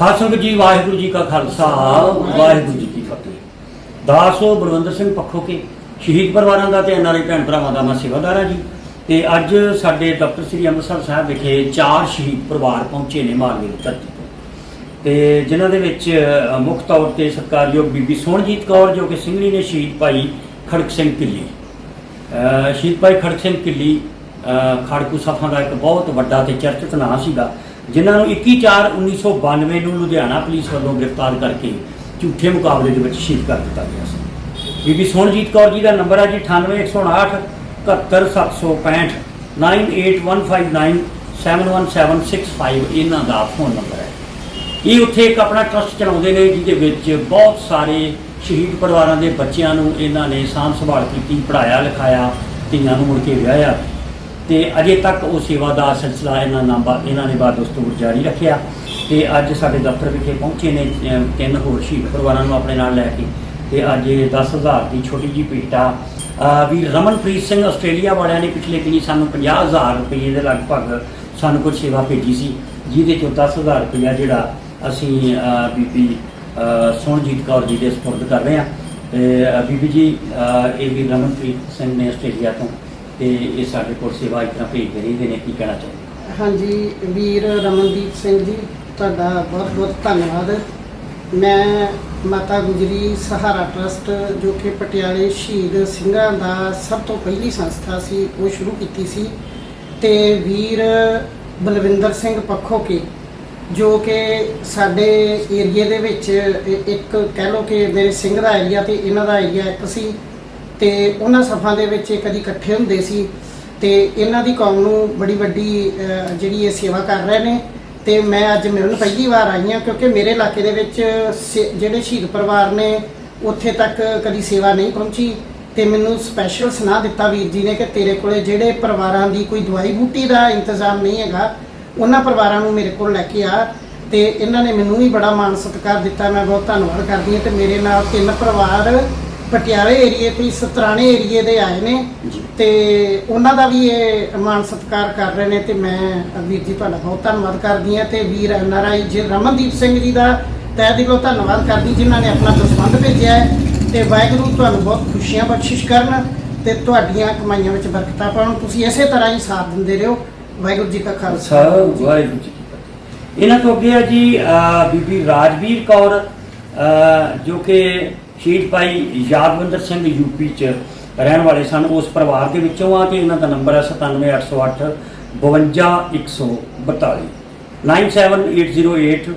ਸਾਧ ਜੀ ਵਾਹਿਗੁਰੂ ਜੀ ਕਾ ਖਾਲਸਾ ਵਾਹਿਗੁਰੂ ਜੀ ਕੀ ਫਤਿਹ। ਦਾਸੋ ਬਲਵੰਦਰ ਸਿੰਘ ਪੱਖੋ ਕੇ ਸ਼ਹੀਦ ਪਰਿਵਾਰਾਂ ਦਾ ਤੇ ਐਨਆਰਆਈ ਭੈਣ ਭਰਾਵਾਂ ਦਾ ਮੈਂ ਸੇਵਾਦਾਰ ਹਾਂ ਜੀ। ਤੇ ਅੱਜ ਸਾਡੇ ਦਫ਼ਤਰ ਸ੍ਰੀ ਅੰਮ੍ਰਿਤਸਰ ਸਾਹਿਬ ਵਿਖੇ ਚਾਰ ਸ਼ਹੀਦ ਪਰਿਵਾਰ ਪਹੁੰਚੇ ਨੇ ਮਾਲਵੇ ਦੀ ਧਰਤੀ ਤੋਂ। ਤੇ ਜਿਨ੍ਹਾਂ ਦੇ ਵਿੱਚ ਮੁੱਖ ਤੌਰ ਤੇ ਸਤਿਕਾਰਯੋਗ ਬੀਬੀ ਸੋਹਣਜੀਤ ਕੌਰ ਜੋ ਕਿ ਸਿੰਘਣੀ ਨੇ ਸ਼ਹੀਦ ਭਾਈ ਖੜਕ ਸਿੰਘ ਕਿੱਲੀ। ਸ਼ਹੀਦ ਭਾਈ ਖੜਕ ਸਿੰਘ ਕਿੱਲੀ ਅ, ਖੜਕੂ ਸਫਾ ਦਾ ਇੱਕ ਬਹੁਤ ਵੱਡਾ ਤੇ ਚਰਚਿਤ ਨਾਂ ਸੀਗਾ। ਜਿਨ੍ਹਾਂ ਨੂੰ 21/4/1992 ਨੂੰ ਲੁਧਿਆਣਾ ਪੁਲਿਸ ਵੱਲੋਂ ਗ੍ਰਿਫਤਾਰ ਕਰਕੇ ਝੂਠੇ ਮੁਕਾਬਲੇ ਦੇ ਵਿੱਚ ਸ਼ਹੀਦ ਕਰ ਦਿੱਤਾ ਗਿਆ ਸੀ ਬੀਬੀ ਸੋਨਜੀਤ ਕੌਰ ਜੀ ਦਾ ਨੰਬਰ ਹੈ ਜੀ 98159 71765 98159 71765 ਇਹਨਾਂ ਦਾ ਫੋਨ ਨੰਬਰ ਹੈ ਇਹ ਉੱਥੇ ਇੱਕ ਆਪਣਾ ਟਰਸਟ ਚਲਾਉਂਦੇ ਨੇ ਜਿਹਦੇ ਵਿੱਚ ਬਹੁਤ ਸਾਰੇ ਸ਼ਹੀਦ ਪਰਿਵਾਰਾਂ ਦੇ ਬੱਚਿਆਂ ਨੂੰ ਇਹਨਾਂ ਨੇ ਸਾਂਭ ਸੰਭਾਲ ਕੀਤੀ ਪੜਾਇਆ ਲਿਖਾਇਆ ਧੀਆਂ ਨੂੰ ਮੁੜ ਕੇ ਵਿਆਹਿਆ ਤੇ ਅਜੇ ਤੱਕ ਉਹ ਸੇਵਾ ਦਾ ਸਿਲਸਿਲਾ ਇਹਨਾਂ ਨਾਲ ਇਹਨਾਂ ਨੇ ਬਾਦੋਸਤੂਰ ਜਾਰੀ ਰੱਖਿਆ। ਤੇ ਅੱਜ ਸਾਡੇ ਦਫ਼ਤਰ ਵਿਖੇ ਪਹੁੰਚੇ ਨੇ ਤਿੰਨ ਹੋਰ ਸ਼ਹੀਦ ਪਰਿਵਾਰਾਂ ਨੂੰ ਆਪਣੇ ਨਾਲ ਲੈ ਕੇ। ਤੇ ਅੱਜ ਇਹ 10000 ਦੀ ਛੋਟੀ ਜੀ ਭੇਟਾ ਅਹ, ਵੀ ਰਮਨਪ੍ਰੀਤ ਸਿੰਘ ਆਸਟ੍ਰੇਲੀਆ ਵਾਲਿਆਂ ਨੇ ਪਿਛਲੇ ਦਿਨੀ ਸਾਨੂੰ 50000 ਰੁਪਏ ਦੇ ਲਗਭਗ ਸਾਨੂੰ ਕੁਝ ਸੇਵਾ ਭੇਜੀ ਸੀ ਜਿਹਦੇ ਚੋਂ 10000 ਰੁਪਇਆ ਜਿਹੜਾ ਅਸੀਂ ਬੀਬੀ ਸੋਨਜੀਤ ਕੌਰ ਜੀ ਦੇ ਸਪੁਰਦ ਕਰ ਰਹੇ ਹਾਂ। ਤੇ ਬੀਬੀ ਜੀ ਇਹ ਵੀ ਰਮਨਪ੍ਰੀਤ ਸਿੰਘ ਨੇ ਆਸਟ੍ਰੇਲੀਆ ਤੋਂ ਤੇ ਇਹ ਸਾਡੇ ਕੋਲ ਸੇਵਾ ਇਸ ਭੇਜਦੇ ਰਹਿੰਦੇ ਨੇ, ਕੀ ਕਹਿਣਾ ਚਾਹੁੰਦੇ ਹਾਂਜੀ, ਵੀਰ ਰਮਨਦੀਪ ਸਿੰਘ ਜੀ, ਤੁਹਾਡਾ ਬਹੁਤ ਬਹੁਤ ਧੰਨਵਾਦ। ਮੈਂ ਮਾਤਾ ਗੁਜਰੀ ਸਹਾਰਾ ਟਰਸਟ, ਜੋ ਕਿ ਪਟਿਆਲੇ ਸ਼ਹੀਦ ਸਿੰਘਾਂ ਦਾ ਸਭ ਤੋਂ ਪਹਿਲੀ ਸੰਸਥਾ ਸੀ, ਉਹ ਸ਼ੁਰੂ ਕੀਤੀ ਸੀ। ਤੇ ਵੀਰ ਬਲਵਿੰਦਰ ਸਿੰਘ ਪੱਖੋ ਕੇ ਜੋ ਕਿ ਸਾਡੇ ਏਰੀਏ ਦੇ ਵਿੱਚ ਇੱਕ ਕਹਿ ਲਓ ਕਿ ਮੇਰੇ ਸਿੰਘ ਦਾ ਏਰੀਆ ਤੇ ਇਹਨਾਂ ਦਾ ਏਰੀਆ ਇੱਕ ਸੀ। ਤੇ ਉਹਨਾਂ ਸਫਾਂ ਦੇ ਵਿੱਚ ਇਹ ਕਦੀ ਇਕੱਠੇ ਹੁੰਦੇ ਸੀ ਤੇ ਇਹਨਾਂ ਦੀ ਕੌਮ ਨੂੰ ਬੜੀ ਵੱਡੀ ਅਹ, ਜਿਹੜੀ ਇਹ ਸੇਵਾ ਕਰ ਰਹੇ ਨੇ ਤੇ ਮੈਂ ਅੱਜ ਮਿਲਣ ਪਹਿਲੀ ਵਾਰ ਆਈ ਹਾਂ ਕਿਉਂਕਿ ਮੇਰੇ ਇਲਾਕੇ ਦੇ ਵਿੱਚ ਸੇ- ਜਿਹੜੇ ਸ਼ਹੀਦ ਪਰਿਵਾਰ ਨੇ ਉੱਥੇ ਤੱਕ ਕਦੀ ਸੇਵਾ ਨਹੀਂ ਪਹੁੰਚੀ ਤੇ ਮੈਨੂੰ ਸਪੈਸ਼ਲ ਸੁਣਾ ਦਿੱਤਾ ਵੀਰ ਜੀ ਨੇ ਕਿ ਤੇਰੇ ਕੋਲੇ ਜਿਹੜੇ ਪਰਿਵਾਰਾਂ ਦੀ ਕੋਈ ਦਵਾਈ ਬੂਟੀ ਦਾ ਇੰਤਜ਼ਾਮ ਨਹੀਂ ਹੈਗਾ ਉਹਨਾਂ ਪਰਿਵਾਰਾਂ ਨੂੰ ਮੇਰੇ ਕੋਲ ਲੈ ਕੇ ਆ ਤੇ ਇਹਨਾਂ ਨੇ ਮੈਨੂੰ ਵੀ ਬੜਾ ਮਾਣ ਸਤਿਕਾਰ ਦਿੱਤਾ ਮੈਂ ਬਹੁਤ ਧੰਨਵਾਦ ਕਰਦੀ ਹਾਂ ਤੇ ਮੇਰੇ ਨਾਲ ਤਿੰਨ ਪਰਿਵਾਰ ਪਟਿਆਲੇ ਏਰੀਏ ਤੋਂ ਸਤਰਾਣੇ ਏਰੀਏ ਦੇ ਆਏ ਨੇ ਤੇ ਉਹਨਾਂ ਦਾ ਵੀ ਇਹ ਮਾਣ ਸਤਿਕਾਰ ਕਰ ਰਹੇ ਨੇ ਤੇ ਮੈਂ ਵੀਰ ਜੀ ਤੁਹਾਡਾ ਬਹੁਤ ਧੰਨਵਾਦ ਕਰਦੀ ਹਾਂ ਤੇ ਵੀਰ ਐਨਆਰਆਈ ਜੀ ਰਮਨਦੀਪ ਸਿੰਘ ਜੀ ਦਾ ਤਹਿ ਦਿਲੋਂ ਧੰਨਵਾਦ ਕਰਦੀ ਜਿਨ੍ਹਾਂ ਨੇ ਆਪਣਾ ਦਸਵੰਧ ਭੇਜਿਆ ਹੈ ਤੇ ਵਾਹਿਗੁਰੂ ਤੁਹਾਨੂੰ ਬਹੁਤ ਖੁਸ਼ੀਆਂ ਬਖਸ਼ਿਸ਼ ਕਰਨ ਤੇ ਤੁਹਾਡੀਆਂ ਕਮਾਈਆਂ ਵਿੱਚ ਬਰਕਤਾਂ ਪਾਉਣ। ਤੁਸੀਂ ਇਸੇ ਤਰ੍ਹਾਂ ਹੀ ਸਾਥ ਦਿੰਦੇ ਰਹੋ। ਵਾਹਿਗੁਰੂ ਜੀ ਕਾ ਖਾਲਸਾ। ਵਾਹਿਗੁਰੂ ਜੀ ਇਹਨਾਂ ਤੋਂ ਅੱਗੇ ਹੈ ਜੀ ਬੀਬੀ ਰਾਜਵੀਰ ਕੌਰ ਜੋ ਕਿ ਸ਼ਹੀਦ ਭਾਈ ਯਾਦਵਿੰਦਰ ਸਿੰਘ ਯੂਪੀ ਚ ਰਹਿਣ ਵਾਲੇ ਸਨ। ਉਸ ਪਰਿਵਾਰ ਦੇ ਵਿੱਚੋਂ ਆ ਤੇ ਇਹਨਾਂ ਦਾ ਨੰਬਰ ਹੈ 97808 52142 97808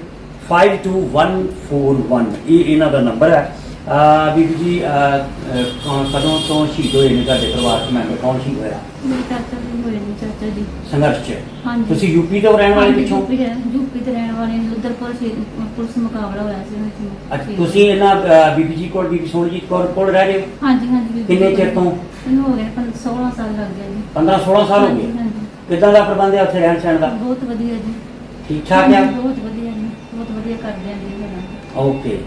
52141 ਇਹ ਇਹਨਾਂ ਦਾ ਨੰਬਰ ਹੈ। ਅਹ, ਬੀਬੀ ਜੀ ਅਹ, ਅਹ, ਕੌਣ- ਕਦੋਂ ਤੋਂ ਸ਼ਹੀਦ ਹੋਏ ਨੇ ਤੁਹਾਡੇ ਪਰਿਵਾਰ ਚ? ਮੈਂਬਰ ਕੌਣ ਸ਼ਹੀਦ ਹੋਇਆ? ਮੇਰੇ ਚਾਚਾ ਜੀ ਹੋਏ ਨੇ ਚਾਚਾ ਜੀ। ਸੰਘਰਸ਼ ਚ? ਹਾਂਜੀ। ਤੁਸੀਂ ਯੂਪੀ ਤੋਂ ਰਹਿਣ ਵਾਲੇ ਪਿੱਛੋਂ? ਯੂਪੀ ਦੇ ਯੂਪੀ ਦੇ ਰਹਿਣ ਵਾਲੇ ਨੇ ਉਧਰਪੁਰ ਸੀ ਪੁਲਿਸ ਮੁਕਾਬਲਾ ਹੋਇਆ ਸੀ ਉਹਨਾਂ ਚ। ਅੱਛਾ ਤੁਸੀਂ ਇਹਨਾਂ ਅਹ, ਬੀਬੀ ਜੀ ਕੋਲ ਬੀਬੀ ਸੋਹਣਜੀਤ ਕੌਰ ਕੋਲ ਰਹਿ ਰਹੇ ਹੋ? ਹਾਂਜੀ ਹਾਂਜੀ ਕਿੰਨੇ ਚਿਰ ਤੋਂ? ਮੈਨੂੰ ਹੋ ਗਏ 16 ਸਾਲ ਲੱਗ ਗਏ ਜੀ। 15 16 ਸਾਲ ਹੋ ਗਏ? ਹਾਂਜੀ ਕਿੱਦਾਂ ਦਾ ਪ੍ਰਬੰਧ ਹੈ ਉੱਥੇ ਰਹਿਣ ਸਹਿਣ ਦਾ? ਬਹੁਤ ਵਧੀਆ ਜੀ। ਠੀਕ ਠਾਕ ਹੈ ਹਾਂਜੀ, ਬਹੁਤ ਵਧੀਆ ਜੀ ਬਹੁਤ ਵਧੀਆ ਕਰਦੇ ਆਂ ਜੀ ਮੇਰਾ ਓਕੇ।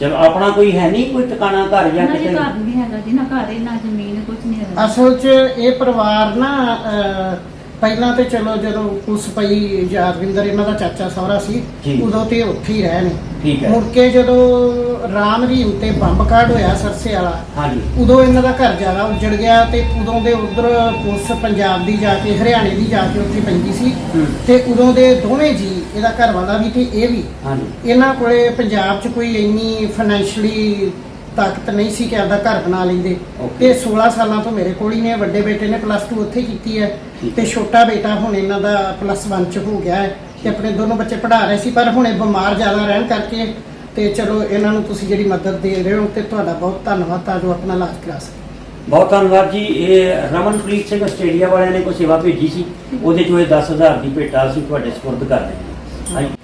ਚਲੋ ਆਪਣਾ ਕੋਈ ਹੈ ਨਹੀਂ ਕੋਈ ਟਿਕਾਣਾ ਘਰ ਜਾਂ ਨਾ ਜੀ ਕਿਤੇ ਘਰ ਨਹੀਂ ਹੈਗਾ ਜੀ ਨਾ ਘਰ ਹੈ ਨਾ ਜ਼ਮੀਨ ਕੁਝ ਨਹੀਂ ਹੈਗਾ। ਅਸਲ 'ਚ ਇਹ ਪਰਿਵਾਰ ਨਾ ਅਹ, ਪਹਿਲਾਂ ਤੇ ਚਲੋ ਜਦੋਂ ਪੁਲਿਸ ਪਈ ਯਾਦਵਿੰਦਰ ਇਹਨਾਂ ਦਾ ਚਾਚਾ ਸਹੁਰਾ ਸੀ ਜੀ। ਉਦੋਂ ਤੇ ਉੱਥੇ ਹੀ ਰਹੇ ਨੇ। ਠੀਕ ਹੈ। ਮੁੜ ਕੇ ਜਦੋਂ ਰਾਮ ਰਹੀਮ ਤੇ ਬੰਬ ਕਾਂਡ ਹੋਇਆ ਸਰਸੇ ਵਾਲਾ ਹਾਂਜੀ। ਉਦੋਂ ਇਹਨਾਂ ਦਾ ਘਰ ਜ਼ਿਆਦਾ ਉੱਜੜ ਗਿਆ ਤੇ ਉਦੋਂ ਦੇ ਉਧਰ ਪੁਲਿਸ ਪੰਜਾਬ ਦੀ ਜਾ ਕੇ ਹਰਿਆਣੇ ਦੀ ਜਾ ਕੇ ਉੱਥੇ ਪੈਂਦੀ ਸੀ। ਹੂੰ। ਤੇ ਉਦੋਂ ਦੇ ਦੋਵੇਂ ਜੀ ਇਹਦਾ ਘਰ ਵਾਲਾ ਵੀ ਤੇ ਇਹ ਵੀ। ਹਾਂਜੀ। ਇਹਨਾਂ ਕੋਲੇ ਪੰਜਾਬ 'ਚ ਕੋਈ ਇੰਨੀ ਫਾਈਨੈਂਸ਼ਲੀ ਤਾਕਤ ਨਹੀਂ ਸੀ ਕਿ ਆਪਦਾ ਘਰ ਬਣਾ ਲੈਂਦੇ। Okay. ਤੇ 16 ਸਾਲਾਂ ਤੋਂ ਮੇਰੇ ਕੋਲ ਹੀ ਨੇ ਵੱਡੇ ਬੇਟੇ ਨੇ ਪਲੱਸ 2 ਉੱਥੇ ਕੀਤੀ ਹੈ। ਤੇ ਛੋਟਾ ਬੇਟਾ ਹੁਣ ਇਹਨਾਂ ਦਾ ਪਲੱਸ 1 ਚ ਹੋ ਗਿਆ ਹੈ ਤੇ ਆਪਣੇ ਦੋਨੋਂ ਬੱਚੇ ਪੜ੍ਹਾ ਰਹੇ ਸੀ, ਪਰ ਹੁਣ ਇਹ ਬਿਮਾਰ ਜ਼ਿਆਦਾ ਰਹਿਣ ਕਰਕੇ ਤੇ ਚਲੋ ਇਹਨਾਂ ਨੂੰ ਤੁਸੀਂ ਜਿਹੜੀ ਮਦਦ ਦੇ ਰਹੇ ਹੋ ਤੇ ਤੁਹਾਡਾ ਬਹੁਤ ਧੰਨਵਾਦ ਤਾਂ ਜੋ ਆਪਣਾ ਇਲਾਜ ਕਰਾ ਸਕੇ ਬਹੁਤ ਧੰਨਵਾਦ ਜੀ। ਇਹ ਰਮਨਪ੍ਰੀਤ ਸਿੰਘ ਆਸਟ੍ਰੇਲੀਆ ਵਾਲਿਆਂ ਨੇ ਕੋਈ ਸੇਵਾ ਭੇਜੀ ਸੀ, ਉਹਦੇ ਚੋਂ ਇਹ 10000 ਦੀ ਭੇਟਾ ਅਸੀਂ ਤੁਹਾਡੇ ਸਪੁਰਦ ਕਰ ਰਹੇ ਹਾਂ। ਹਾਂਜੀ।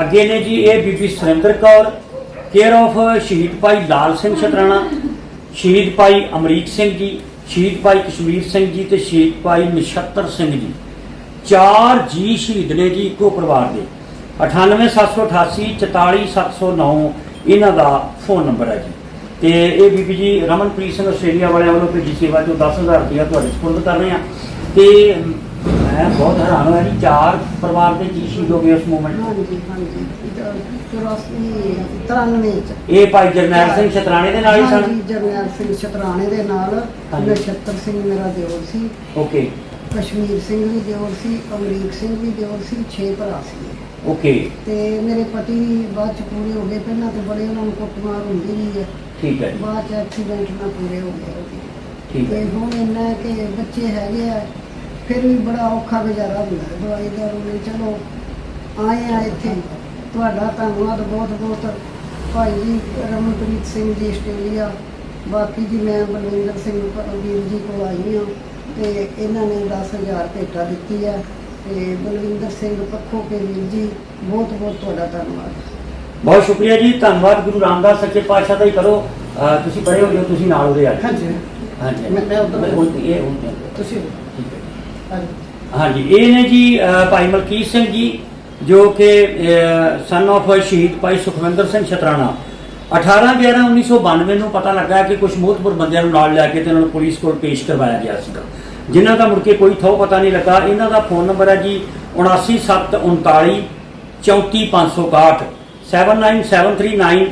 ਅੱਗੇ ਨੇ ਜੀ, ਇਹ ਬੀਬੀ ਸੁਰਿੰਦਰ ਕੌਰ ਕੇਅਰ ਆਫ ਸ਼ਹੀਦ ਭਾਈ ਲਾਲ ਸਿੰਘ ਸ਼ਤਰਾਣਾ, ਸ਼ਹੀਦ ਭਾਈ ਅਮਰੀਕ ਸਿੰਘ ਜੀ ਸ਼ਹੀਦ ਭਾਈ ਕਸ਼ਮੀਰ ਸਿੰਘ ਜੀ ਤੇ ਸ਼ਹੀਦ ਭਾਈ ਨਛੱਤਰ ਸਿੰਘ ਜੀ। ਚਾਰ ਜੀ ਸ਼ਹੀਦ ਨੇ ਜੀ ਇੱਕੋ ਪਰਿਵਾਰ ਦੇ। 98788 44709 ਇਹਨਾਂ ਦਾ ਫੋਨ ਨੰਬਰ ਹੈ ਜੀ। ਤੇ ਇਹ ਬੀਬੀ ਜੀ ਰਮਨਪ੍ਰੀਤ ਸਿੰਘ ਆਸਟ੍ਰੇਲੀਆ ਵਾਲਿਆਂ ਵੱਲੋਂ ਭੇਜੀ ਸੇਵਾ ਚੋਂ 10000 ਰੁਪਇਆ ਤੁਹਾਡੇ ਸਪੁਰਦ ਕਰ ਰਹੇ ਆ ਤੇ ਮੈਂ ਬਹੁਤ ਹੈਰਾਨ ਹੋਇਆ ਜੀ ਚਾਰ ਪਰਿਵਾਰ ਦੇ ਜੀ ਸ਼ਹੀਦ ਹੋ ਗਏ ਉਸ ਮੂਮੈਂਟ ਹਾਂਜੀ ਹਾਂਜੀ। ਚੁਰਾਸੀ ਤਰਾਨਵੇਂ ਚ। ਇਹ ਭਾਈ ਜਰਨੈਲ ਸਿੰਘ ਛਤਰਾਣੇ ਦੇ ਨਾਲ ਹੀ ਹਾਂਜੀ ਸਨ ਜਰਨੈਲ ਸਿੰਘ ਛਤਰਾਣੇ ਦੇ ਨਾਲ। ਹਾਂਜੀ। ਨਛੱਤਰ ਸਿੰਘ ਮੇਰਾ ਦਿਓਰ ਸੀ। ਓਕੇ ਕਸ਼ਮੀਰ ਸਿੰਘ ਵੀ ਦਿਓਰ ਸੀ ਅਮਰੀਕ ਸਿੰਘ ਵੀ ਦਿਓਰ ਸੀ ਛੇ ਭਰਾ ਸੀ। ਓਕੇ ਤੇ ਮੇਰੇ ਪਤੀ ਬਾਅਦ ਚ ਪੂਰੇ ਹੋ ਗਏ। ਪਹਿਲਾਂ ਤੇ ਬੜੇ ਉਹਨਾਂ ਨੂੰ ਕੁੱਟਮਾਰ ਹੁੰਦੀ ਰਹੀ ਹੈ ਠੀਕ ਹੈ। ਬਾਅਦ ਚ ਐਕਸੀਡੈਂਟ ਨਾਲ ਪੂਰੇ ਹੋ ਗਏ। ਉਹਦੇ। ਠੀਕ ਤੇ ਹੈ ਹੁਣ ਇੰਨਾ ਹੈ ਕਿ ਬੱਚੇ ਹੈਗੇ ਆ ਫਿਰ ਵੀ ਬੜਾ ਔਖਾ ਗੁਜ਼ਾਰਾ ਹੁੰਦਾ ਹੈ। ਦਵਾਈ ਦਾਰੂ ਲਈ ਚਲੋ ਆਏ ਆ ਇੱਥੇ। ਤੁਹਾਡਾ ਧੰਨਵਾਦ ਬਹੁਤ ਬਹੁਤ। ਭਾਈ ਜੀ ਰਮਨਪ੍ਰੀਤ ਸਿੰਘ ਜੀ ਆਸਟ੍ਰੇਲੀਆ ਬਾਕੀ ਜੀ ਮੈਂ ਬਲਵਿੰਦਰ ਸਿੰਘ ਵੀਰ ਜੀ ਕੋਲ ਆਈ ਹਾਂ ਤੇ ਇਹਨਾਂ ਨੇ 10000 ਭੇਟਾ ਦਿੱਤੀ ਹੈ ਤੇ ਬਲਵਿੰਦਰ ਸਿੰਘ ਪੱਖੋ ਕੇ ਵੀਰ ਜੀ ਬਹੁਤ ਬਹੁਤ ਤੁਹਾਡਾ ਧੰਨਵਾਦ। ਬਹੁਤ ਸ਼ੁਕਰੀਆ ਜੀ। ਧੰਨਵਾਦ ਗੁਰੂ ਰਾਮਦਾਸ ਸੱਚੇ ਪਾਤਸ਼ਾਹ ਦਾ ਹੀ ਕਰੋ। ਤੁਸੀਂ ਬੜੇ ਹੋ ਹੋ, ਤੁਸੀਂ ਨਾਲ ਉਹਦੇ ਆ। ਹਾਂਜੀ। ਹਾਂਜੀ। ਮੈਂ- ਮੈਂ ਇਹ ਉਹ ਤੁਸੀਂ ਹਾਂਜੀ, ਇਹ ਨੇ ਜੀ ਭਾਈ ਮਲਕੀਤ ਸਿੰਘ ਜੀ, ਜੋ ਕਿ ਸਨ of ਸ਼ਹੀਦ ਭਾਈ ਸੁਖਵਿੰਦਰ ਸਿੰਘ ਛਤਰਾਣਾ। 18 11 1992 ਨੂੰ ਪਤਾ ਲੱਗਾ ਕਿ ਕੁਝ ਮੋਹਤਪੁਰ ਬੰਦਿਆਂ ਨੂੰ ਨਾਲ ਲੈ ਕੇ ਤੇ ਇਹਨਾਂ ਨੂੰ ਪੁਲਿਸ ਕੋਲ ਪੇਸ਼ ਕਰਵਾਇਆ ਗਿਆ ਸੀਗਾ। ਜਿਨ੍ਹਾਂ ਦਾ ਮੁੜ ਕੇ ਕੋਈ ਥੋ ਪਤਾ ਨਹੀਂ ਲੱਗਾ, ਇਹਨਾਂ ਦਾ ਫੋਨ ਨੰਬਰ ਹੈ ਜੀ 79739 34561 79739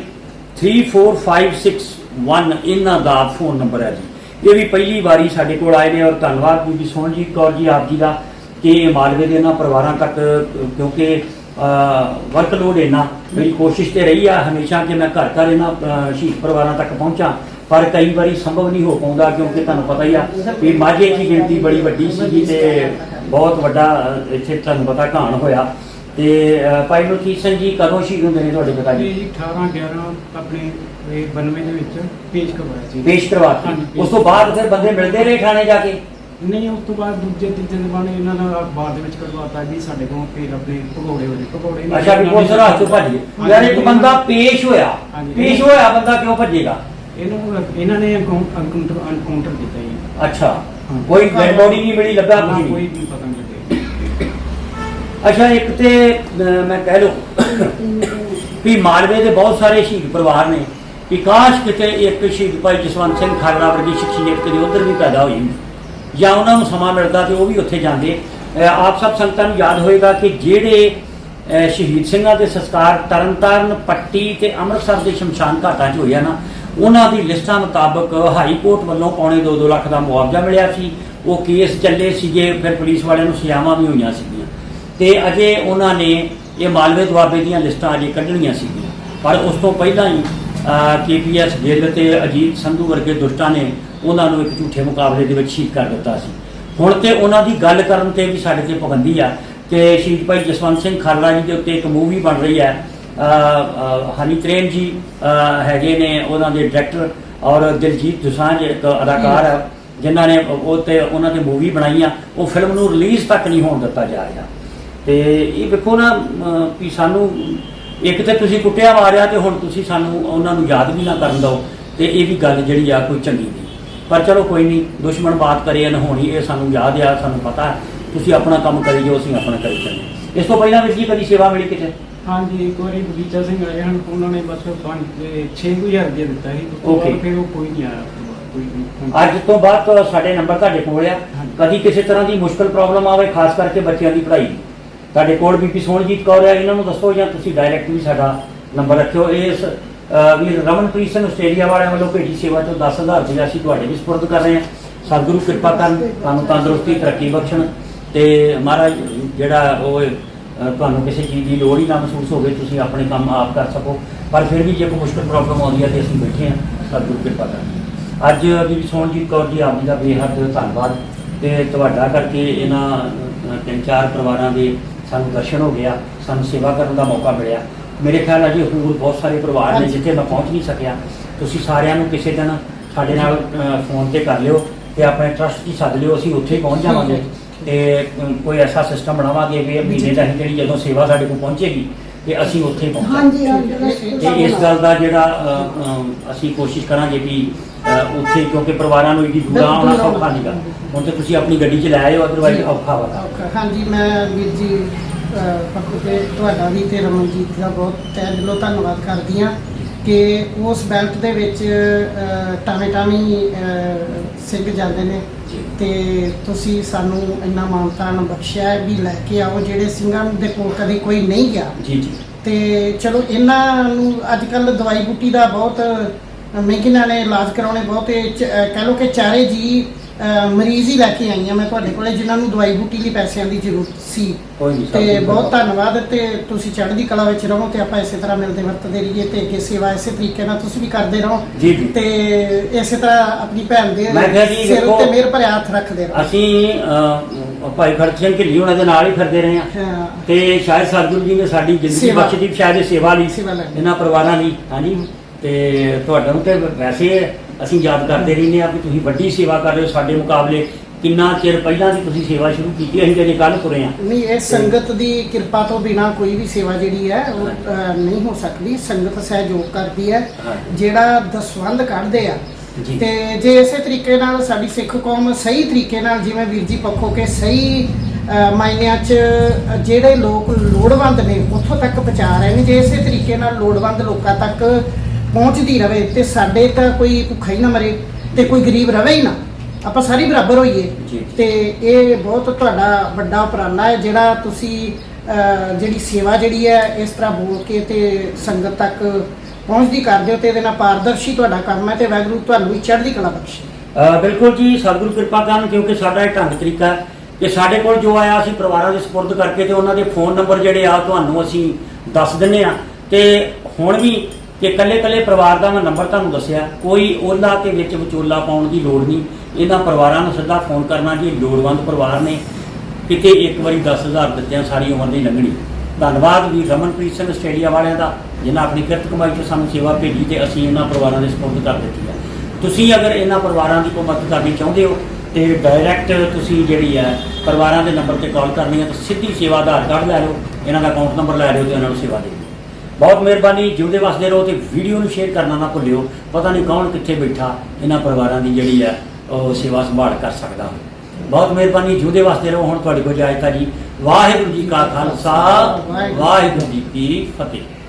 34561 ਇਹਨਾਂ ਦਾ ਫੋਨ ਨੰਬਰ ਹੈ ਜੀ। ਇਹ ਵੀ ਪਹਿਲੀ ਵਾਰੀ ਸਾਡੇ ਕੋਲ ਆਏ ਨੇ ਔਰ ਧੰਨਵਾਦ ਬੀਬੀ ਸੋਹਣਜੀਤ ਕੌਰ ਜੀ ਆਪ ਜੀ ਦਾ ਕਿ ਮਾਲਵੇ ਦੇ ਇਹਨਾਂ ਪਰਿਵਾਰਾਂ ਤੱਕ, ਕਿਉਂਕਿ ਵਰਕਲੋਡ ਇੰਨਾ ਮੇਰੀ ਕੋਸ਼ਿਸ਼ ਤੇ ਰਹੀ ਆ ਹਮੇਸ਼ਾ ਕਿ ਮੈਂ ਘਰ ਘਰ ਇਹਨਾਂ ਸ਼ਹੀਦ ਪਰਿਵਾਰਾਂ ਤੱਕ ਪਹੁੰਚਾਂ, ਪਰ ਕਈ ਵਾਰੀ ਸੰਭਵ ਨਹੀਂ ਹੋ ਪਾਉਂਦਾ ਕਿਉਂਕਿ ਤੁਹਾਨੂੰ ਪਤਾ ਹੀ ਆ ਵੀ ਮਾਝੇ ਦੀ ਗਿਣਤੀ ਬੜੀ ਵੱਡੀ ਸੀਗੀ ਤੇ ਬਹੁਤ ਵੱਡਾ ਇੱਥੇ ਤੁਹਾਨੂੰ ਪਤਾ ਘਾਣ ਹੋਇਆ। ਤੇ ਅ, ਭਾਈ ਮਲਕੀਤ ਸਿੰਘ ਜੀ ਕਦੋਂ ਸ਼ਹੀਦ ਹੁੰਦੇ ਨੇ ਤੁਹਾਡੇ ਪਿਤਾ ਜੀ? ਜੀ 18 11 ਆਪਣੇ ਇਹ 92 ਦੇ ਵਿੱਚ ਪੇਸ਼ ਕਰਵਾਇਆ ਸੀ। ਪੇਸ਼ ਕਰਵਾਤੀ ਹਾਂਜੀ, ਪੇਸ਼ ਉਸ ਤੋਂ ਬਾਅਦ ਫਿਰ ਬੰਦੇ ਮਿਲਦੇ ਰਹੇ ਥਾਣੇ ਜਾ ਕੇ? ਨਹੀਂ ਉਸ ਤੋਂ ਬਾਅਦ ਦੂਜੇ ਤੀਜੇ ਦਿਨ ਇਹਨਾਂ ਦਾ ਅਖਬਾਰ ਦੇ ਵਿੱਚ ਕਰਵਾਤਾ ਵੀ ਸਾਡੇ ਕੋਲ ਫਿਰ ਆਪਣੇ ਭਗੌੜੇ ਹੋਏ ਭਗੌੜੇ ਨਹੀਂ ਅੱਛਾ ਵੀ ਪੁਲਿਸ ਰਾਹ ਚੋਂ ਭੱਜ ਯਾਰ ਇੱਕ ਬੰਦਾ ਪੇਸ਼ ਹੋਇਆ। ਹਾਂਜੀ। ਪੇਸ਼ ਹੋਇਆ ਬੰਦਾ ਕਿਉਂ ਭੱਜੇਗਾ? ਇਹਨੂੰ ਇਹਨਾਂ ਨੇ ਐਨਕਾਊਂਟਰ ਐਨਕਾਊਂਟਰ ਕੀਤਾ ਜੀ। ਅੱਛਾ। ਕੋਈ ਡੈਡ ਬੋਡੀ ਨਹੀਂ ਮਿਲੀ ਲੱਭਾ ਨਾ, ਕੋਈ ਨਹੀਂ ਅੱਛਾ ਇੱਕ ਤੇ ਅਹ, ਮੈਂ ਕਹਿ ਲਓ ਵੀ ਮਾਲਵੇ ਦੇ ਬਹੁਤ ਸਾਰੇ ਸ਼ਹੀਦ ਪਰਿਵਾਰ ਨੇ। ਵੀ ਕਾਸ਼ ਕਿਤੇ ਇੱਕ ਸ਼ਹੀਦ ਭਾਈ ਜਸਵੰਤ ਸਿੰਘ ਖਾਲੜਾ ਵਰਗੀ ਸ਼ਖਸੀਅਤ ਕਦੇ ਉਧਰ ਵੀ ਪੈਦਾ ਹੋਈ ਹੁੰਦੀ। ਜਾਂ ਉਹਨਾਂ ਨੂੰ ਸਮਾਂ ਮਿਲਦਾ ਤੇ ਉਹ ਵੀ ਉੱਥੇ ਜਾਂਦੇ। ਅਹ, ਆਪ ਸਭ ਸੰਗਤਾਂ ਨੂੰ ਯਾਦ ਹੋਏਗਾ ਕਿ ਜਿਹੜੇ ਅਹ, ਸ਼ਹੀਦ ਸਿੰਘਾਂ ਦੇ ਸੰਸਕਾਰ ਤਰਨਤਾਰਨ ਪੱਟੀ ਤੇ ਅੰਮ੍ਰਿਤਸਰ ਦੇ ਸ਼ਮਸ਼ਾਨ ਘਾਟਾਂ 'ਚ ਹੋਇਆ ਨਾ ਉਹਨਾਂ ਦੀ ਲਿਸਟਾਂ ਮੁਤਾਬਕ ਹਾਈ ਕੋਰਟ ਵੱਲੋਂ ਪੌਣੇ 2-2 ਲੱਖ ਦਾ ਮੁਆਵਜ਼ਾ ਮਿਲਿਆ ਸੀ। ਉਹ ਕੇਸ ਚੱਲੇ ਸੀਗੇ ਫਿਰ ਪੁਲਿਸ ਵਾਲਿਆਂ ਨੂੰ ਸਜ਼ਾਵਾਂ ਵੀ ਹੋਈਆਂ ਸੀਗੀਆਂ। ਤੇ ਅਜੇ ਉਹਨਾਂ ਨੇ ਇਹ ਮਾਲਵੇ ਦੁਆਬੇ ਦੀਆਂ ਲਿਸਟਾਂ ਅਜੇ ਕੱਢਣੀਆਂ ਸੀਗੀਆਂ। ਪਰ ਉਸ ਤੋਂ ਪਹਿਲਾਂ ਹੀ ਕੇਪੀਐਸ ਗਿੱਲ ਤੇ ਅਜੀਤ ਸੰਧੂ ਵਰਗੇ ਦੁਸ਼ਟਾਂ ਨੇ ਉਹਨਾਂ ਨੂੰ ਇੱਕ ਝੂਠੇ ਮੁਕਾਬਲੇ ਦੇ ਵਿੱਚ ਸ਼ਹੀਦ ਕਰ ਦਿੱਤਾ ਸੀ। ਹੁਣ ਤੇ ਉਹਨਾਂ ਦੀ ਗੱਲ ਕਰਨ ਤੇ ਵੀ ਸਾਡੇ ਤੇ ਪਾਬੰਦੀ ਆ ਕਿ ਸ਼ਹੀਦ ਭਾਈ ਜਸਵੰਤ ਸਿੰਘ ਖਾਲੜਾ ਜੀ ਦੇ ਉੱਤੇ ਇੱਕ ਮੂਵੀ ਬਣ ਰਹੀ ਹੈ। ਹਨੀ ਤਰੇਨ ਜੀ ਹੈਗੇ ਨੇ ਉਹਨਾਂ ਦੇ ਡਾਇਰੈਕਟਰ ਔਰ ਦਿਲਜੀਤ ਦੁਸਾਂਝ ਇੱਕ ਅਦਾਕਾਰ ਹੈ ਜਿਨ੍ਹਾਂ ਨੇ ਉਹ ਤੇ ਉਹਨਾਂ ਤੇ ਮੂਵੀ ਬਣਾਈਆਂ ਉਹ ਫਿਲਮ ਨੂੰ ਰਿਲੀਜ਼ ਤੱਕ ਨਹੀਂ ਹੋਣ ਦਿੱਤਾ ਜਾ ਰਿਹਾ। ਤੇ ਇਹ ਵੇਖੋ ਨਾ ਅਮ, ਵੀ ਸਾਨੂੰ ਇੱਕ ਤੇ ਤੁਸੀਂ ਕੁੱਟਿਆ ਮਾਰਿਆ ਤੇ ਹੁਣ ਤੁਸੀਂ ਸਾਨੂੰ ਉਹਨਾਂ ਨੂੰ ਯਾਦ ਵੀ ਨਾ ਕਰਨ ਦਿਓ ਤੇ ਇਹ ਵੀ ਗੱਲ ਜਿਹੜੀ ਆ ਕੋਈ ਚੰਗੀ ਨਹੀਂ ਪਰ ਚਲੋ ਕੋਈ ਨਹੀਂ ਦੁਸ਼ਮਣ ਬਾਤ ਕਰੇ ਅਨਹੋਣੀ ਇਹ ਸਾਨੂੰ ਯਾਦ ਆ ਸਾਨੂੰ ਪਤਾ ਹੈ। ਤੁਸੀਂ ਆਪਣਾ ਕੰਮ ਕਰੀ ਜਾਓ ਅਸੀਂ ਆਪਣਾ ਕਰੀ ਜਾਂਦੇ ਇਸ ਤੋਂ ਪਹਿਲਾਂ ਵੀ ਜੀ ਕਦੀ ਸੇਵਾ ਮਿਲੀ ਕਿਤੇ ਹਾਂਜੀ ਇੱਕ ਵਾਰੀ ਬਗੀਚਾ ਸਿੰਘ ਆਏ ਹਨ ਉਹਨਾਂ ਨੇ ਬਸ 6000 ਰੁਪਏ ਦਿੱਤਾ ਸੀ ਉਸ ਤੋਂ Okay. ਬਾਅਦ ਫਿਰ ਉਹ ਕੋਈ ਨਹੀਂ ਆਇਆ ਕੋਈ ਨਹੀਂ ਅੱਜ ਤੋਂ ਬਾਅਦ ਤਾਂ ਸਾਡੇ ਨੰਬਰ ਤੁਹਾਡੇ ਕੋਲ ਆ ਹਾਂਜੀ। ਕਦੀ ਕਿਸੇ ਤਰ੍ਹਾਂ ਦੀ ਮੁਸ਼ਕਲ ਪ੍ਰੋਬਲਮ ਆਵੇ ਖਾਸ ਕਰਕੇ ਬੱਚਿਆਂ ਦੀ ਪੜ੍ਹਾਈ ਦੀ। ਸਾਡੇ ਕੋਲ ਬੀਪੀ ਸੋਨਜੀਤ ਕੌਰ ਹੈ, ਇਹਨਾਂ ਨੂੰ ਦੱਸੋ ਜਾਂ ਤੁਸੀਂ ਡਾਇਰੈਕਟ ਵੀ ਸਾਡਾ ਨੰਬਰ ਰੱਖਿਓ। ਇਸ ਵੀ ਰਮਨਪ੍ਰੀਤ ਸਿੰਘ ਆਸਟ੍ਰੇਲੀਆ ਵਾਲਿਆਂ ਵੱਲੋਂ ਭੇਜੀ ਸੇਵਾ ਤੋਂ 10000 ਰੁਪਏ ਅਸੀਂ ਤੁਹਾਡੇ ਵੀ ਸਪੁਰਦ ਕਰ ਰਹੇ ਹਾਂ। ਸਤਿਗੁਰੂ ਕਿਰਪਾ ਕਰਨ, ਤੁਹਾਨੂੰ ਤੰਦਰੁਸਤੀ, ਤਰੱਕੀ ਬਖਸ਼ਣ ਤੇ ਮਹਾਰਾਜ ਜਿਹੜਾ ਉਹ ਤੁਹਾਨੂੰ ਕਿਸੇ ਚੀਜ਼ ਦੀ ਲੋੜ ਹੀ ਨਾ ਮਹਿਸੂਸ ਹੋਵੇ, ਤੁਸੀਂ ਆਪਣੇ ਕੰਮ ਆਪ ਕਰ ਸਕੋ। ਪਰ ਫਿਰ ਵੀ ਜੇ ਕੋਈ ਮੁਸ਼ਕਲ ਪ੍ਰੋਬਲਮ ਆਉਂਦੀ ਹੈ ਤੇ ਅਸੀਂ ਬੈਠੇ ਹਾਂ। ਸਤਿਗੁਰੂ ਕਿਰਪਾ ਕਰਨ। ਅੱਜ ਬੀਬੀ ਸੋਨਜੀਤ ਕੌਰ ਜੀ, ਆਪ ਜੀ ਦਾ ਬੇਹੱਦ ਧੰਨਵਾਦ ਤੇ ਤੁਹਾਡਾ ਕਰਕੇ ਇਹਨਾਂ ਤਿੰਨ ਚਾਰ ਪਰਿਵਾਰਾਂ ਦੇ ਸਾਨੂੰ ਦਰਸ਼ਨ ਹੋ ਗਿਆ ਸਾਨੂੰ ਸੇਵਾ ਕਰਨ ਦਾ ਮੌਕਾ ਮਿਲਿਆ। ਮੇਰੇ ਖਿਆਲ ਅਜੇ ਹੋਰ ਬਹੁਤ ਸਾਰੇ ਪਰਿਵਾਰ ਨੇ। ਜਿੱਥੇ ਮੈਂ ਪਹੁੰਚ ਨਹੀਂ ਸਕਿਆ। ਤੁਸੀਂ ਸਾਰਿਆਂ ਨੂੰ ਕਿਸੇ ਦਿਨ ਸਾਡੇ ਨਾਲ ਫੋਨ ਤੇ ਕਰ ਲਿਓ ਤੇ ਆਪਣੇ ਟਰਸਟ ਦੀ ਸੱਦ ਲਿਓ ਅਸੀਂ ਉੱਥੇ ਪਹੁੰਚ ਜਾਵਾਂਗੇ। ਤੇ ਕੋਈ ਐਸਾ ਸਿਸਟਮ ਬਣਾਵਾਂਗੇ ਵੀ ਮਹੀਨੇ ਦਾ ਹੀ ਜਿਹੜੀ ਜਦੋਂ ਸੇਵਾ ਸਾਡੇ ਕੋਲ ਪਹੁੰਚੇਗੀ ਤੇ ਅਸੀਂ ਉੱਥੇ ਪਹੁੰਚਾਂਗੇ। ਹਾਂਜੀ ਹਾਂਜੀ ਤੇ ਇਸ ਗੱਲ ਦਾ ਜਿਹੜਾ ਅਸੀਂ ਕੋਸ਼ਿਸ਼ ਕਰਾਂਗੇ ਵੀ ਉੱਥੇ ਕਿਉਂਕਿ ਪਰਿਵਾਰਾਂ ਨੂੰ ਇਹਦੀ ਦੂਰਾ ਆਉਣਾ ਸੌਖਾ ਨਹੀਂਗਾ ਹੁਣ ਤੇ ਤੁਸੀਂ ਆਪਣੀ ਗੱਡੀ 'ਚ ਲੈ ਆਇਓ ਅਦਰਵਾਈਜ਼ ਔਖਾ ਵਾ। ਔਖਾ। ਹਾਂਜੀ ਮੈਂ ਵੀਰ ਜੀ ਪੱਕੂ ਤੇ ਤੁਹਾਡਾ ਵੀ ਤੇ ਰਮਨਜੀਤ ਦਾ ਬਹੁਤ ਤਹਿ ਦਿਲੋਂ ਧੰਨਵਾਦ ਕਰਦੀ ਹਾਂ ਕਿ ਉਸ ਬੈਲਟ ਦੇ ਵਿੱਚ ਟਾਵੇਂ ਟਾਵੇਂ ਸਿੰਘ ਜਾਂਦੇ ਨੇ। ਤੇ ਤੁਸੀਂ ਸਾਨੂੰ ਇੰਨਾ ਮਾਨਤਾਨ ਬਖਸ਼ਿਆ ਹੈ ਵੀ ਲੈ ਕੇ ਆਓ ਜਿਹੜੇ ਸਿੰਘਾਂ ਦੇ ਕੋਲ ਕਦੇ ਕੋਈ ਨਹੀਂ ਗਿਆ। ਜੀ ਜੀ। ਤੇ ਚਲੋ ਇਹਨਾਂ ਨੂੰ ਅੱਜ ਕੱਲ ਦਵਾਈ ਬੂਟੀ ਦਾ ਬਹੁਤ ਮਹਿੰਗੀ ਨਾਲ ਇਲਾਜ ਕਰਾਉਣੇ ਬਹੁਤ ਇਹ ਚ- ਅਹ ਕਹਿ ਲਓ ਕਿ ਚਾਰੇ ਜੀ ਅਹ ਮਰੀਜ਼ ਹੀ ਲੈ ਕੇ ਆਈਆਂ ਮੈਂ ਤੁਹਾਡੇ ਕੋਲੇ ਜਿਨ੍ਹਾਂ ਨੂੰ ਦਵਾਈ ਬੂਟੀ ਲਈ ਪੈਸਿਆਂ ਦੀ ਜ਼ਰੂਰਤ ਸੀ। ਕੋਈ ਨਹੀਂ ਤੇ ਬਹੁਤ ਧੰਨਵਾਦ ਤੇ ਤੁਸੀਂ ਚੜ੍ਹਦੀ ਕਲਾ ਵਿੱਚ ਰਹੋ ਤੇ ਆਪਾਂ ਇਸੇ ਤਰ੍ਹਾਂ ਮਿਲਦੇ ਵਰਤਦੇ ਰਹੀਏ ਤੇ ਅੱਗੇ ਸੇਵਾ ਇਸੇ ਤਰੀਕੇ ਨਾਲ ਤੁਸੀਂ ਵੀ ਕਰਦੇ ਰਹੋ। ਜੀ ਜੀ। ਤੇ ਇਸੇ ਤਰ੍ਹਾਂ ਆਪਣੀ ਭੈਣ ਦੇ ਮੈਂ ਕਿਹਾ ਜੀ ਸਿਰ ਦੇਖੋ, ਉੱਤੇ ਮੇਰ ਭਰਿਆ ਹੱਥ ਰੱਖਦੇ ਰਹੋ। ਅਸੀਂ ਅਹ, ਭਾਈ ਖੜਕ ਸਿੰਘ ਢਿੱਲੀ ਉਹਨਾਂ ਦੇ ਨਾਲ ਹੀ ਫਿਰਦੇ ਰਹੇ ਹਾਂ। ਹਾਂ। ਤੇ ਸ਼ਾਇਦ ਸਤਿਗੁਰੂ ਜੀ ਨੇ ਸਾਡੀ ਜ਼ਿੰਦਗੀ ਸੇਵਾ। ਬਖਸ਼ੀ ਸ਼ਾਇਦ ਇਹ ਸੇਵਾ ਲਈ ਸੇਵਾ ਲਈ। ਇਹਨਾਂ ਪਰਿਵਾਰਾਂ ਲਈ। ਹਾਂਜੀ। ਤੇ ਤੁਹਾਡਾ ਨੂੰ ਤੇ ਵੈਸੇ ਅਸੀਂ ਯਾਦ ਕਰਦੇ ਰਹਿੰਦੇ ਆ ਕਿ ਤੁਸੀਂ ਵੱਡੀ ਸੇਵਾ ਕਰ ਰਹੇ ਹੋ ਸਾਡੇ ਮੁਕਾਬਲੇ। ਕਿੰਨਾ ਚਿਰ ਪਹਿਲਾਂ ਦੀ ਤੁਸੀਂ ਸੇਵਾ ਸ਼ੁਰੂ ਕੀਤੀ? ਅਸੀਂ ਤੇ ਕੱਲ ਤੁਰੇ ਆ ਨਹੀਂ ਇਹ ਸੰਗਤ ਦੀ ਕਿਰਪਾ ਤੋਂ ਬਿਨਾ ਕੋਈ ਵੀ ਸੇਵਾ ਜਿਹੜੀ ਹੈ ਉਹ ਨਹੀਂ ਹੋ ਸਕਦੀ। ਸੰਗਤ ਸਹਿਯੋਗ ਕਰਦੀ ਹੈ। ਜਿਹੜਾ ਦਸਵੰਧ ਕੱਢਦੇ ਆ। ਤੇ ਜੇ ਇਸੇ ਤਰੀਕੇ ਨਾਲ ਸਾਡੀ ਸਿੱਖ ਕੌਮ ਸਹੀ ਤਰੀਕੇ ਨਾਲ ਜਿਵੇਂ ਵੀਰ ਜੀ ਪੱਖੋ ਕੇ ਸਹੀ ਮਾਇਨਿਆਂ 'ਚ ਜਿਹੜੇ ਲੋਕ ਲੋੜਵੰਦ ਨੇ ਉੱਥੋਂ ਤੱਕ ਪਹੁੰਚਾ ਰਹੇ ਨੇ ਜੇ ਇਸੇ ਤਰੀਕੇ ਨਾਲ ਲੋੜਵੰਦ ਲੋਕਾਂ ਤੱਕ ਪਹੁੰਚਦੀ ਰਵੇ ਤੇ ਸਾਡੇ ਤਾਂ ਕੋਈ ਭੁੱਖਾ ਹੀ ਨਾ ਮਰੇ ਤੇ ਕੋਈ ਗਰੀਬ ਰਵੇ ਹੀ ਨਾ। ਆਪਾਂ ਸਾਰੇ ਬਰਾਬਰ ਹੋਈਏ। ਤੇ ਇਹ ਬਹੁਤ ਤੁਹਾਡਾ ਵੱਡਾ ਉਪਰਾਲਾ ਹੈ ਜਿਹੜਾ ਤੁਸੀਂ ਜਿਹੜੀ ਸੇਵਾ ਜਿਹੜੀ ਹੈ ਇਸ ਤਰ੍ਹਾਂ ਬੋਲ ਕੇ ਤੇ ਸੰਗਤ ਤੱਕ ਪਹੁੰਚਦੀ ਕਰਦੇ ਹੋ ਤੇ ਇਹਦੇ ਨਾਲ ਪਾਰਦਰਸ਼ੀ ਤੁਹਾਡਾ ਕੰਮ ਹੈ ਤੇ ਵਾਹਿਗੁਰੂ ਤੁਹਾਨੂੰ ਵੀ ਚੜ੍ਹਦੀ ਕਲਾ ਬਖਸ਼ੇ। ਬਿਲਕੁਲ ਜੀ ਸਤਿਗੁਰੂ ਕਿਰਪਾ ਕਰਨ ਕਿਉਂਕਿ ਸਾਡਾ ਇਹ ਢੰਗ ਤਰੀਕਾ ਹੈ ਕਿ ਸਾਡੇ ਕੋਲ ਜੋ ਆਇਆ ਅਸੀਂ ਪਰਿਵਾਰਾਂ ਦੇ ਸਪੁਰਦ ਕਰਕੇ ਤੇ ਉਹਨਾਂ ਦੇ ਫੋਨ ਨੰਬਰ ਜਿਹੜੇ ਆ ਤੁਹਾਨੂੰ ਅਸੀਂ ਦੱਸ ਦਿੰਨੇ ਆ ਤੇ ਹੁਣ ਵੀ ਕਿ ਕੱਲੇ ਕੱਲੇ ਪਰਿਵਾਰ ਦਾ ਮੈਂ ਨੰਬਰ ਤੁਹਾਨੂੰ ਦੱਸਿਆ, ਕੋਈ ਉਹਨਾਂ ਦੇ ਵਿੱਚ ਵਿਚੋਲਾ ਪਾਉਣ ਦੀ ਲੋੜ ਨਹੀਂ। ਇਹਨਾਂ ਪਰਿਵਾਰਾਂ ਨੂੰ ਸਿੱਧਾ ਫੋਨ ਕਰਨਾ ਜੀ ਲੋੜਵੰਦ ਪਰਿਵਾਰ ਨੇ। ਕਿਤੇ ਇੱਕ ਵਾਰੀ 10000 ਦਿੱਤਿਆਂ ਸਾਰੀ ਉਮਰ ਦੀ ਲੰਘਣੀ। ਧੰਨਵਾਦ ਵੀ ਰਮਨਪ੍ਰੀਤ ਸਿੰਘ ਆਸਟ੍ਰੇਲੀਆ ਵਾਲਿਆਂ ਦਾ, ਜਿਨ੍ਹਾਂ ਆਪਣੀ ਕਿਰਤ ਕਮਾਈ ਤੋਂ ਸਾਨੂੰ ਸੇਵਾ ਭੇਜੀ ਤੇ ਅਸੀਂ ਇਹਨਾਂ ਪਰਿਵਾਰਾਂ ਦੇ ਸਪੋਰਟ ਕਰ ਦਿੱਤੀ ਹੈ ਤੁਸੀਂ ਅਗਰ ਇਹਨਾਂ ਪਰਿਵਾਰਾਂ ਦੀ ਕੋਈ ਮਦਦ ਕਰਨੀ ਚਾਹੁੰਦੇ ਹੋ ਤੇ ਡਾਇਰੈਕਟ ਤੁਸੀਂ ਜਿਹੜੀ ਹੈ ਪਰਿਵਾਰਾਂ ਦੇ ਨੰਬਰ ਤੇ ਕਾਲ ਕਰਨੀ ਹੈ ਤਾਂ ਸਿੱਧੀ ਸੇਵਾ ਆਧਾਰ ਕਾਰਡ ਲੈ ਲਓ, ਇਹਨਾਂ ਦਾ ਅਕਾਊਂਟ ਨੰਬਰ ਲੈ ਲਿਓ ਤੇ ਉਹਨਾਂ ਨੂੰ ਸੇਵਾ ਦੇ ਦਿਓ। ਬਹੁਤ ਮਿਹਰਬਾਨੀ ਜਿਉਂਦੇ ਵਸਦੇ ਰਹੋ ਤੇ ਵੀਡੀਓ ਨੂੰ ਸ਼ੇਅਰ ਕਰਨਾ ਨਾ ਭੁੱਲਿਓ। ਪਤਾ ਨਹੀਂ ਕੌਣ ਕਿੱਥੇ ਬੈਠਾ, ਇਹਨਾਂ ਪਰਿਵਾਰਾਂ ਦੀ ਜਿਹੜੀ ਹੈ, ਉਹ ਸੇਵਾ ਸੰਭਾਲ ਕਰ ਸਕਦਾ ਹੋਵੇ ਬਹੁਤ ਮਿਹਰਬਾਨੀ ਜਿਉਂਦੇ ਵਸਦੇ ਰਹੋ। ਹੁਣ ਤੁਹਾਡੇ ਕੋਲ ਇਜਾਜ਼ਤ ਹੈ ਜੀ, ਵਾਹਿਗੁਰੂ ਜੀ ਕਾ ਖਾਲਸਾ, ਵਾਹਿਗੁਰੂ ਜੀ ਕੀ ਫਤਿਹ।